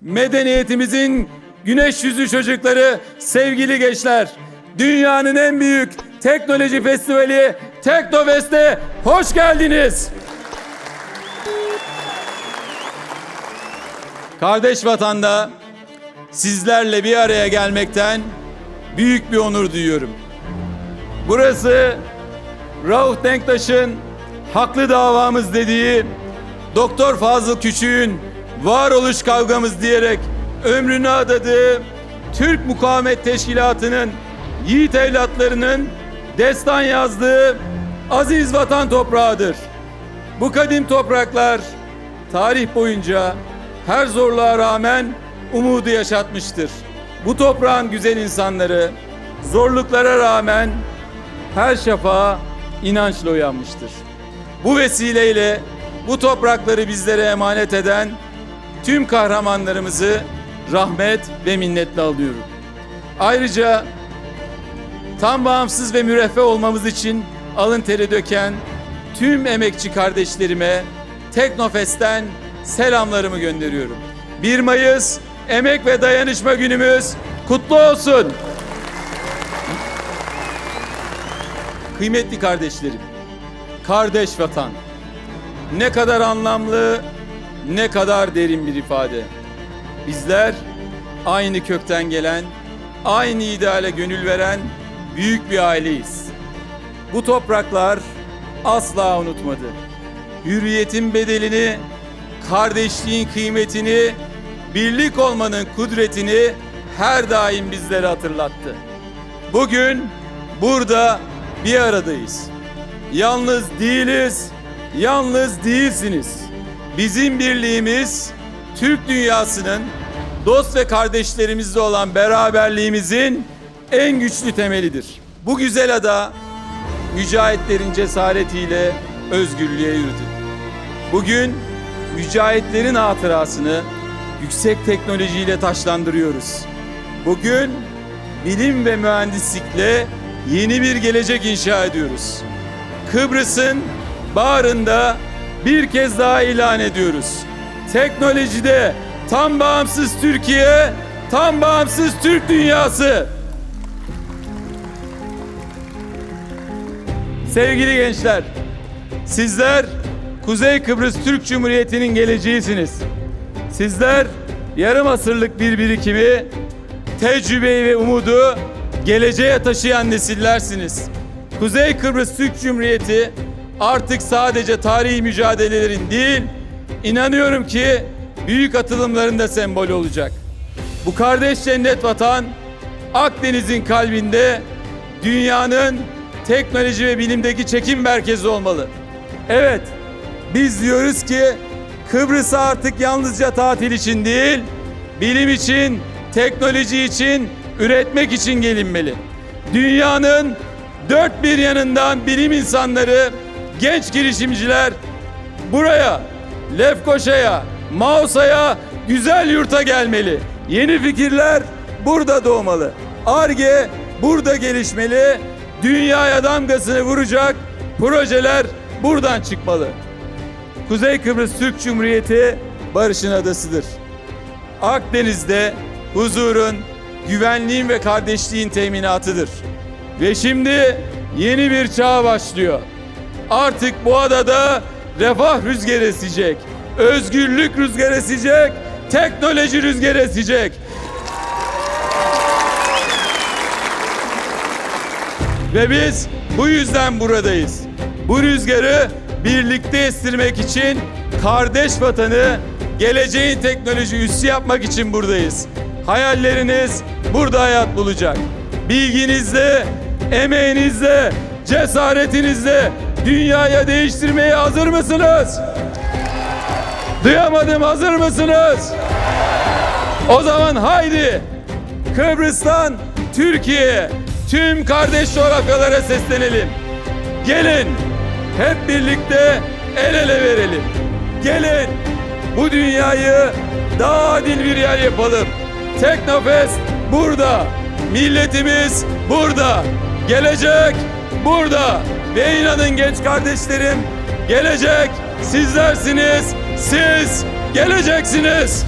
medeniyetimizin güneş yüzü çocukları, sevgili gençler. Dünyanın en büyük teknoloji festivali Teknofest'e hoş geldiniz. Kardeş vatanda sizlerle bir araya gelmekten büyük bir onur duyuyorum. Burası Rauf Denktaş'ın haklı davamız dediği Doktor Fazıl Küçük'ün varoluş kavgamız diyerek ömrünü adadığı Türk Mukavemet Teşkilatı'nın yiğit evlatlarının destan yazdığı aziz vatan toprağıdır. Bu kadim topraklar tarih boyunca her zorluğa rağmen umudu yaşatmıştır. Bu toprağın güzel insanları zorluklara rağmen her şafağa inançla uyanmıştır. Bu vesileyle bu toprakları bizlere emanet eden tüm kahramanlarımızı rahmet ve minnetle alıyorum. Ayrıca tam bağımsız ve müreffeh olmamız için alın teri döken tüm emekçi kardeşlerime Teknofest'ten selamlarımı gönderiyorum. 1 Mayıs Emek ve Dayanışma Günümüz kutlu olsun. Kıymetli kardeşlerim, kardeş vatan ne kadar anlamlı, ne kadar derin bir ifade. Bizler aynı kökten gelen, aynı ideale gönül veren büyük bir aileyiz. Bu topraklar asla unutmadı. Hürriyetin bedelini, kardeşliğin kıymetini, birlik olmanın kudretini her daim bizlere hatırlattı. Bugün burada bir aradayız. Yalnız değiliz, yalnız değilsiniz. Bizim birliğimiz Türk dünyasının dost ve kardeşlerimizle olan beraberliğimizin en güçlü temelidir. Bu güzel ada mücahitlerin cesaretiyle özgürlüğe yürüdü. Bugün mücahitlerin hatırasını yüksek teknolojiyle taşlandırıyoruz. Bugün bilim ve mühendislikle yeni bir gelecek inşa ediyoruz. Kıbrıs'ın bağrında bir kez daha ilan ediyoruz. Teknolojide tam bağımsız Türkiye, tam bağımsız Türk dünyası. Sevgili gençler, sizler Kuzey Kıbrıs Türk Cumhuriyeti'nin geleceğisiniz. Sizler yarım asırlık bir birikimi, tecrübeyi ve umudu geleceğe taşıyan nesillersiniz. Kuzey Kıbrıs Türk Cumhuriyeti artık sadece tarihi mücadelelerin değil, inanıyorum ki büyük atılımların da sembolü olacak. Bu kardeş cennet vatan Akdeniz'in kalbinde dünyanın teknoloji ve bilimdeki çekim merkezi olmalı. Evet, biz diyoruz ki Kıbrıs'a artık yalnızca tatil için değil, bilim için, teknoloji için, üretmek için gelinmeli. Dünyanın dört bir yanından bilim insanları, genç girişimciler buraya, Lefkoşa'ya, Mausa'ya, güzel yurta gelmeli. Yeni fikirler burada doğmalı. Arge burada gelişmeli. Dünyaya damgasını vuracak projeler buradan çıkmalı. Kuzey Kıbrıs Türk Cumhuriyeti barışın adasıdır. Akdeniz'de huzurun, güvenliğin ve kardeşliğin teminatıdır. Ve şimdi yeni bir çağ başlıyor. Artık bu adada refah rüzgarı esecek, özgürlük rüzgarı esecek, teknoloji rüzgarı esecek. Ve biz bu yüzden buradayız. Bu rüzgarı birlikte estirmek için kardeş vatanı geleceğin teknoloji üssü yapmak için buradayız. Hayalleriniz burada hayat bulacak. Bilginizle, emeğinizle, cesaretinizle dünyaya değiştirmeye hazır mısınız? Duyamadım hazır mısınız? O zaman haydi Kıbrıs'tan Türkiye tüm kardeş coğrafyalara seslenelim. Gelin hep birlikte el ele verelim. Gelin bu dünyayı daha adil bir yer yapalım. Teknofest burada. Milletimiz burada. Gelecek burada. Ve inanın genç kardeşlerim, gelecek sizlersiniz. Siz geleceksiniz.